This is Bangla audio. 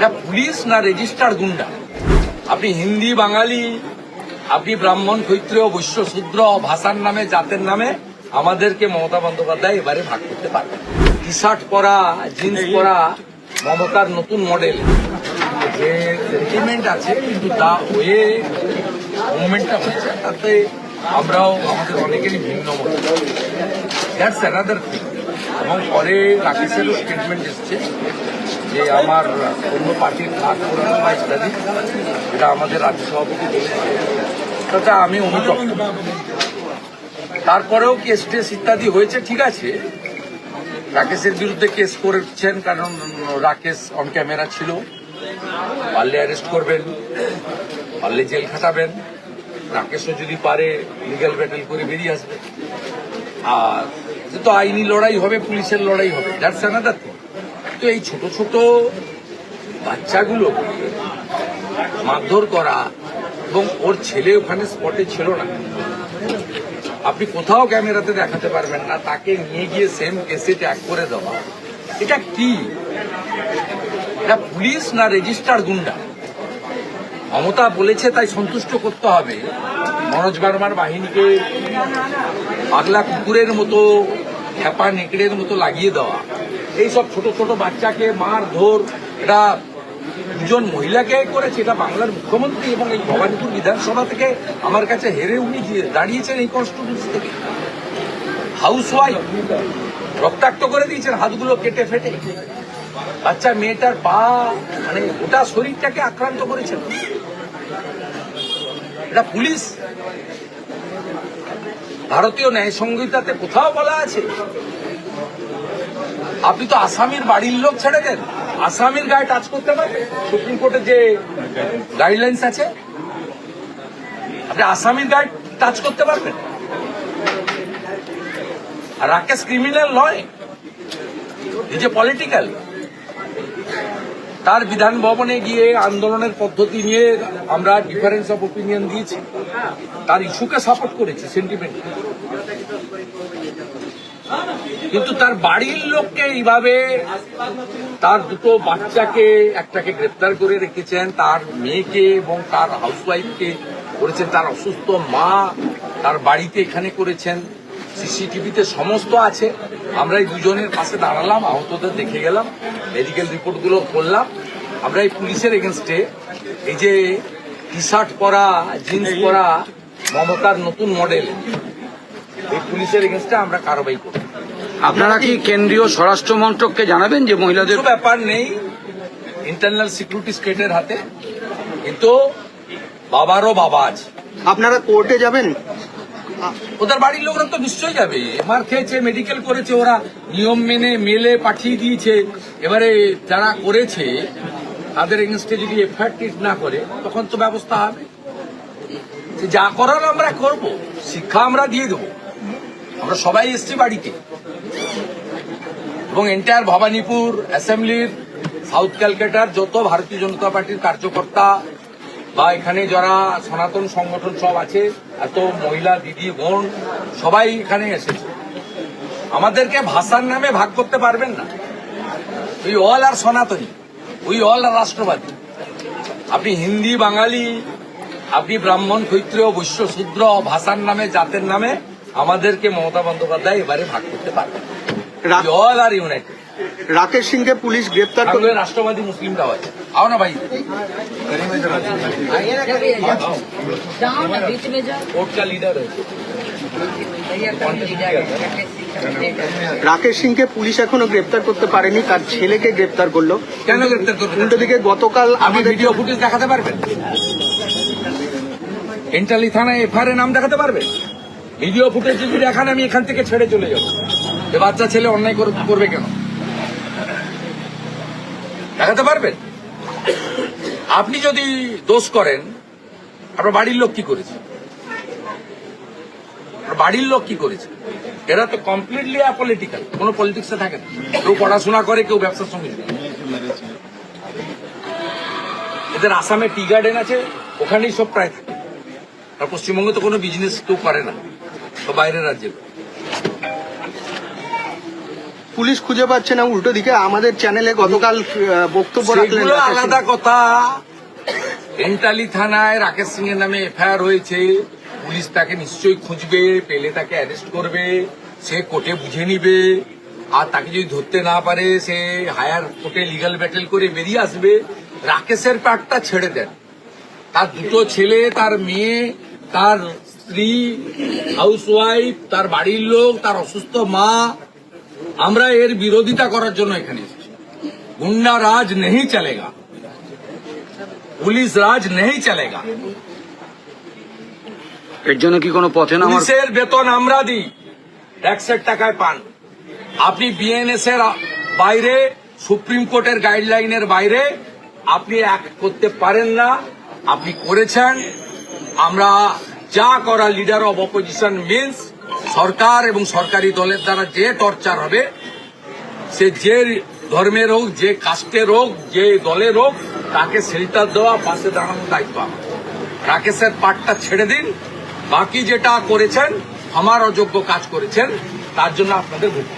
এটা পুলিশ না রেজিস্টার্ড গুন্ডা? আপনি হিন্দি, বাঙালি, আপনি ব্রাহ্মণ, ক্ষত্রিয়, বৈশ্য, শূদ্র, ভাষার নামে, জাতের নামে, আমাদেরকে মমতা বন্দ্যোপাধ্যায় এবারে ভাগ করতে পারবে। টি শার্ট পরা জিন্স পরা, মমতার নতুন মডেল যে সেন্টিমেন্ট আছে, কিন্তু তা হয়ে মুভমেন্টটা হয়েছে, তাতে আমরাও, আমাদের অনেকেরই ভিন্ন মত। দ্যাটস অ্যানাদার থিং এবং পরে রাকেশেরও স্টেটমেন্ট এসছে। যে আমার অন্য পার্টির ভাগ করানো বা ইত্যাদি, এটা আমাদের রাজ্য সভাপতি বলেছে। আমি অনুতপ্ত। তারপরেও কেস টেস ইত্যাদি হয়েছে, ঠিক আছে। রাকেশের বিরুদ্ধে কেস করেছেন, কারণ রাকেশ অন ক্যামেরা ছিল। পারলে অ্যারেস্ট করবেন, পারলে জেল খাটাবেন। রাকেশও যদি পারে লিগ্যাল ব্যাটেল করে বেরিয়ে আসবে। আর তো আইনি লড়াই হবে, পুলিশের লড়াই হবে দ্যাটস অ্যানাদার থিং তো এই ছোট ছোট বাচ্চাগুলো মারধর করা এবং ওর ছেলে ওখানে স্পটে ছিল না। আপনি কোথাও ক্যামেরাতে দেখাতে পারবেন না, তাকে নিয়ে গিয়ে সেম কেসে ট্যাগ করে দেওয়া। এটা কি? পুলিশ না রেজিস্টার্ড গুন্ডা? মমতা বলেছে তাই সন্তুষ্ট করতে হবে। মনোজ বার্মার বাহিনীকে পাগলা কুকুরের মতো খেপা নেকড়ের মতো লাগিয়ে দেওয়া। এইসব ছোট ছোট বাচ্চাকে মার, ধর, এটা দুজন মহিলাকে করেছে, এটা বাংলার মুখ্যমন্ত্রী এবং এই ভবানীপুর বিধানসভা থেকে আমার কাছে হেরে উনি দাঁড়িয়েছেন এই কনস্টিটিউন্সি থেকে। হাউস ওয়াইফ রক্তাক্ত করে দিয়েছেন, হাতগুলো কেটে ফেটে। বাচ্চা মেয়েটার পা মানে গোটা শরীরটাকে আক্রান্ত করেছেন। এটা পুলিশ। ভারতীয় ন্যায় সংহিতাতে কোথাও বলা আছে আপনি তো আসামির বাড়ির লোক ছেড়ে দেন। আসামির গায়ে টাচ করতে পারবেন? সুপ্রিম কোর্টের যে গাইডলাইন্স আছে, আপনি আসামির গায়ে টাচ করতে পারবেন? আর রাকেশ ক্রিমিনাল নয় যে পলিটিক্যাল তার বিধান ভবনে গিয়ে আন্দোলনের পদ্ধতি নিয়ে আমরা ডিফারেন্স অফ ওপিনিয়ন দিয়েছি। তার ইস্যুকে সাপোর্ট করেছি সেন্টিমেন্ট কিন্তু তার বাড়ির লোককে এইভাবে তার দুটো বাচ্চাকে, একটাকে গ্রেপ্তার করে রেখেছেন, তার মেয়েকে এবং তার হাউসওয়াইফকে করেছেন, তার অসুস্থ মা তার বাড়িতে এখানে করেছেন। সিসিটিভিতে সমস্ত আছে। আমরা এই দুজনের পাশে দাঁড়ালাম, আহতদের দেখে গেলাম মেডিকেল রিপোর্টগুলো করলাম। আমরা এই পুলিশের এগেনস্টে এই যে টি শার্ট পরা জিন্স পরা মমতার নতুন মডেল এই পুলিশের এগেনস্টে আমরা কারবাই করব আপনারা কি কেন্দ্রীয় স্বরাষ্ট্র মন্ত্রককে জানাবেন যে মহিলাদের ব্যাপার নেই। ইন্টারনাল সিকিউরিটি স্টেটের হাতে। কিন্তু বাবারও বাবা আছে। আপনারা কোর্টে যাবেন? ওদের বাড়ির লোকরা তো নিশ্চয়ই যাবে। মার খেয়েছে মেডিকেল করেছে ওরা নিয়ম মেনে মেলে পাঠিয়ে দিয়েছে। এবারে যারা করেছে তাদের এগেনস্টে যদি এফআইআর না করে তখন তো ব্যবস্থা হবে। যে যা করার আমরা করব শিক্ষা আমরা দিয়ে দেবো। আমরা সবাই এসছি বাড়িতে। এবং এন্টায়ার ভবানীপুর অ্যাসেম্বলির সাউথ ক্যালকাটার যত ভারতীয় জনতা পার্টির কার্যকর্তা বা এখানে যারা সনাতন সংগঠন সব আছে, এত মহিলা, দিদি, বোন, সবাই এখানে এসেছে। আমাদেরকে ভাষার নামে ভাগ করতে পারবেন না। We all are Sanatani. We all are Rashtrabadi. আপনি হিন্দি, বাঙালি, আপনি ব্রাহ্মণ, ক্ষত্রিয়, বৈশ্য, শূদ্র, ভাষার নামে, জাতের নামে আমাদেরকে মমতা বন্দ্যোপাধ্যায় এবারে ভাগ করতে পারবে অল আর ইউনাইটেড রাকেশ সিংকে পুলিশ গ্রেফতার করলে। রাষ্ট্রবাদী মুসলিমটা হয় আও না ভাই। রাকেশ সিংকে পুলিশ এখনও গ্রেপ্তার করতে পারেনি তার ছেলেকে গ্রেপ্তার করল। কেন গ্রেফতার করল উল্টো দিকে গতকাল আমি ভিডিও ফুটেজ দেখাতে পারবেন? এন্টালি থানায় এফআইআর নাম দেখাতে পারবে? ভিডিও ফুটেজ যদি দেখান, আমি এখান থেকে ছেড়ে চলে যাব। যে বাচ্চা ছেলে অন্যায় করে- করবে কেন? দেখাতে পারবেন আপনি যদি দোষ করেন, আপনার বাড়ির লোক কি করেছে? বাড়ির লোক কি করেছে? এরা তো কমপ্লিটলি অপলিটিক্যাল কোনো পলিটিক্সে থাকে না। কেউ পড়াশোনা করে, কেউ ব্যবসার সঙ্গে এদের আসামে টি গার্ডেন আছে, ওখানেই সব প্রায় থাকে। আর পশ্চিমবঙ্গে তো কোনো বিজনেস কেউ করে না। তো বাইরের রাজ্যে পুলিশ খুঁজে পাচ্ছে না উল্টো দিকে আমাদের চ্যানেলে গতকাল বক্তব্য রাখলেন। আলাদা কথা। এন্টালি থানায় রাকেশ সিং এর নামে এফআইআর হয়েছে। পুলিশ তাকে নিশ্চয়ই খুঁজবে পেলে তাকে অ্যারেস্ট করবে সে কোর্টে বুঝে নিবে। আর তাকে যদি ধরতে না পারে সে হায়ার কোর্টে লিগাল ব্যাটেল করে বেরিয়ে আসবে। রাকেশের পার্টটা ছেড়ে দেন। তার দুটো ছেলে তার মেয়ে তার স্ত্রী হাউসওয়াইফ তার বাড়ির লোক তার অসুস্থ মা আমরা এর বিরোধিতা করার জন্য এখানে এসেছি। গুন্ডা রাজ নেই চলেগা। পুলিশ রাজ নেই চলেগা। এর জন্য কি কোনো পথে না পুলিশের বেতন আমরা দিই। ট্যাক্সের টাকায় পান। আপনি বিএনএস এর বাইরে সুপ্রিম কোর্টের গাইডলাইনের বাইরে আপনি এক করতে পারেন না। আপনি করেছেন। আমরা যা করা লিডার অব অপোজিশন মিনস সরকার এবং সরকারি দলের দ্বারা যে টর্চার হবে, সে যে ধর্মের হোক, যে কাস্টের হোক, যে দলের হোক, তাকে শেল্টার দেওয়া, পাশে দাঁড়ানোর দায়িত্ব রাকেশের পাটটা ছেড়ে দিন বাকি যেটা করেছেন, আমার অযোগ্য কাজ করেছেন, তার জন্য আপনাদের হবে।